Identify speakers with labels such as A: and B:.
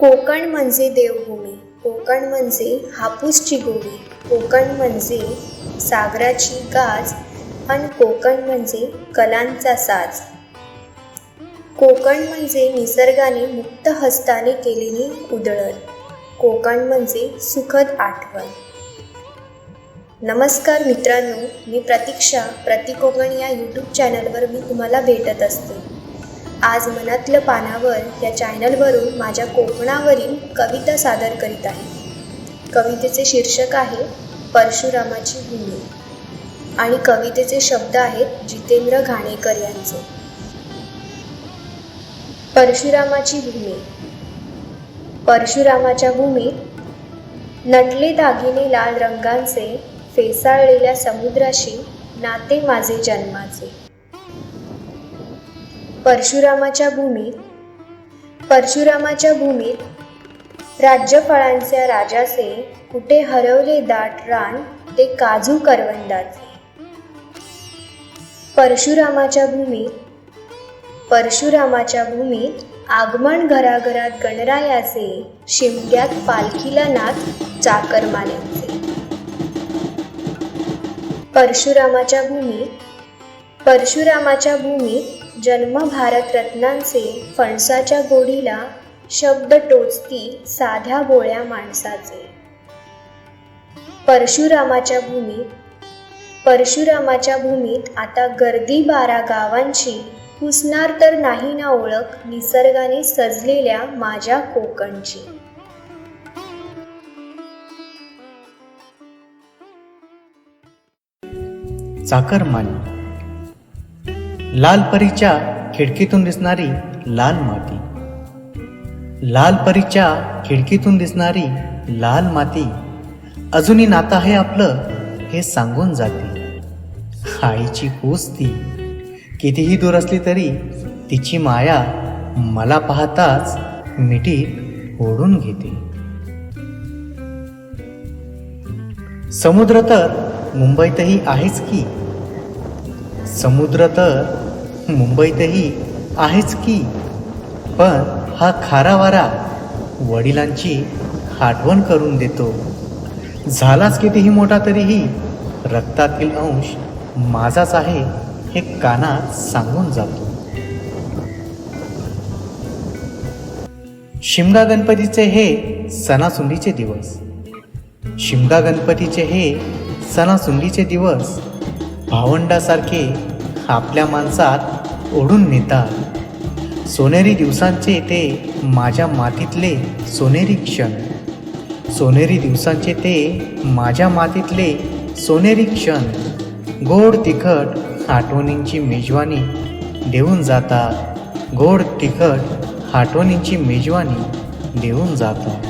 A: कोकण म्हणजे देवभूमी. कोकण म्हणजे हापूसची गोळी कोकण म्हणजे सागराची गाज आणि कोकण म्हणजे कलांचा साज. कोकण म्हणजे निसर्गाने मुक्त हस्ताने केलेली उधळण. कोकण म्हणजे सुखद आठवण. नमस्कार मित्रांनो मी प्रतीक्षा प्रतिकोकण या यूट्यूब चॅनलवर मी तुम्हाला भेटत असते. आज मनातलं पानावर या चॅनलवरून माझ्या कोकणावरील कविता सादर करीत आहे. कवितेचे शीर्षक आहे परशुरामाची भूमी. आणि कवितेचे शब्द आहेत जितेंद्र घाणेकर यांचे. परशुरामाची भूमी. परशुरामाच्या भूमीत नटले दागिने लाल रंगांचे फेसाळलेल्या समुद्राशी नाते माझे जन्माचे. परशुरामाच्या भूमीत परशुरामाच्या भूमीत राज्यफळांच्या राजाचे कुठे हरवले दाट रान ते काजू करवंदाचे. परशुरामाच्या भूमीत परशुरामाच्या भूमीत आगमन घराघरात गणरायाचे शिमग्यात पालखीला नाच चाकरमान्यांचे. परशुरामाच्या भूमीत परशुरामाच्या भूमीत जन्म भारतरत्नांचे फणसाच्या गोडीला शब्द टोचती साध्या बोळ्या माणसाचे. परशुरामाच्या भूमीत परशुरामाच्या भूमीत आता गर्दी बारा गावांची पुसणार तर नाही ना ओळख निसर्गाने सजलेल्या माझ्या कोकणची.
B: चाकरमानी. लाल परीच्या खिडकीतून दिसणारी लाल माती. लाल परीच्या खिडकीतून दिसणारी लाल माती अजूनही नातं आहे आपलं हे सांगून जाते. आईची कूस ती कितीही दूर असली तरी तिची माया मला पाहताच मिठीत ओढून घेते. समुद्र तर मुंबईतही आहेच की समुद्र तर मुंबईतही आहेच की. पण हा खारा वारा वडिलांची आठवण करून देतो. झालाच कितीही मोठा तरीही रक्तातील अंश माझाच आहे हे कानात सांगून जातो. शिमगा गणपतीचे हे सणासुंदीचे दिवस. शिमगा गणपतीचे हे सणासुंदीचे दिवस भावंडासारखे आपल्या माणसात ओढून नेतात. सोनेरी दिवसांचे ते माझ्या मातीतले सोनेरी क्षण. सोनेरी दिवसांचे ते माझ्या मातीतले सोनेरी क्षण. गोड तिखट आठवणींची मेजवानी देऊन जातात. गोड तिखट आठवणींची मेजवानी देऊन जातात.